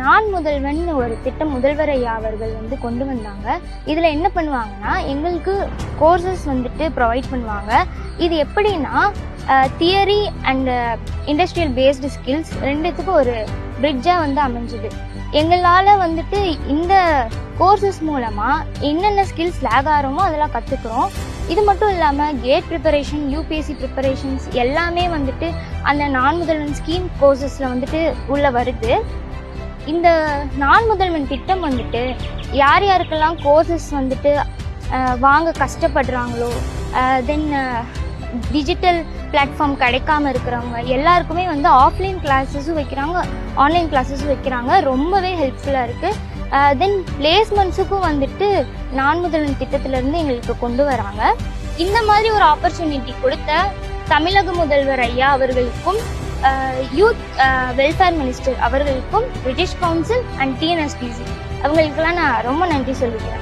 நான் முதல்வன் ஒரு திட்டம் முதல்வர் அவர்கள் வந்து கொண்டு வந்தாங்க. இதில் என்ன பண்ணுவாங்கன்னா எங்களுக்கு கோர்சஸ் வந்துட்டு ப்ரொவைட் பண்ணுவாங்க. இது எப்படின்னா theory and industrial based skills ரெண்டுத்துக்கும் ஒரு பிரிட்ஜாக வந்து அமைஞ்சுது. எங்களால் வந்துட்டு இந்த கோர்சஸ் மூலமாக என்னென்ன ஸ்கில்ஸ் லேக் ஆகிறோமோ அதெல்லாம் கற்றுக்குறோம் இது மட்டும் இல்லாமல் கேட் ப்ரிப்பரேஷன் யூபிஎஸ்சி ப்ரிப்பரேஷன்ஸ் எல்லாமே வந்துட்டு அந்த நான் முதல்வன் ஸ்கீம் கோர்சஸில் வந்துட்டு உள்ளே வருது. இந்த நான் முதல்வன் திட்டம் வந்துட்டு யார் யாருக்கெல்லாம் கோர்சஸ் வந்துட்டு வாங்க கஷ்டப்படுறாங்களோ தென் டிஜிட்டல் பிளாட்ஃபார்ம் கிடைக்காம இருக்கிறவங்க எல்லாருக்குமே வந்து ஆஃப்லைன் கிளாஸஸும் வைக்கிறாங்க ஆன்லைன் கிளாஸஸும் வைக்கிறாங்க. ரொம்பவே ஹெல்ப்ஃபுல்லாக இருக்குது தென் பிளேஸ்மெண்ட்ஸுக்கும் வந்துட்டு நான் முதல்வன் திட்டத்திலேருந்து எங்களுக்கு கொண்டு வராங்க. இந்த மாதிரி ஒரு ஆப்பர்ச்சுனிட்டி கொடுத்த தமிழக முதல்வர் ஐயா அவர்களுக்கும் யூத் வெல்ஃபேர் மினிஸ்டர் அவர்களுக்கும் பிரிட்டிஷ் கவுன்சில் அண்ட் டிஎன்எஸ்பிசி அவங்களுக்கெல்லாம் நான் ரொம்ப நன்றி சொல்லிக்கிறேன்.